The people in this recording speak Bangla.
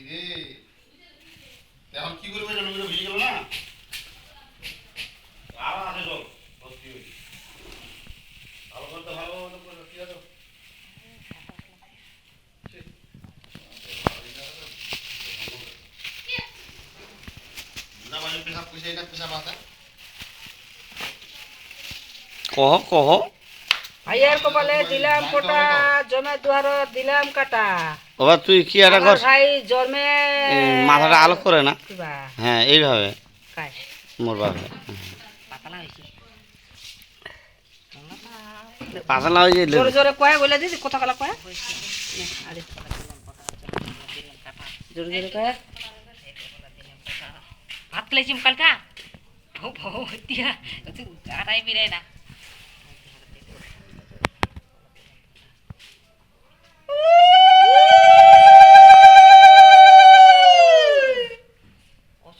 রে এখন কি করবে কেন বুঝে গেল না আবার আছে সব ভালো করতে ভালো কি আছে পেশাব পেশাব আছে কহ কহ ভাইয়ার কপালে দিলাম কোটা জমে দুয়ার দিলাম কাটা। বাবা তুই কি একটা কর ভাই জন্মে এই মাথাটা আলো করে না? কিবা হ্যাঁ এইভাবে। মোর বাপে পাতলা হয়েছে। পাতলা হয়ে জোরে জোরে কয়ে বলে দিদি কথা কলা কয়ে। আরে জোরে জোরে কয়ে। ভাত খাইছিম কালকা। ভৌ ভৌ এতিয়া আটাই বিৰাই না।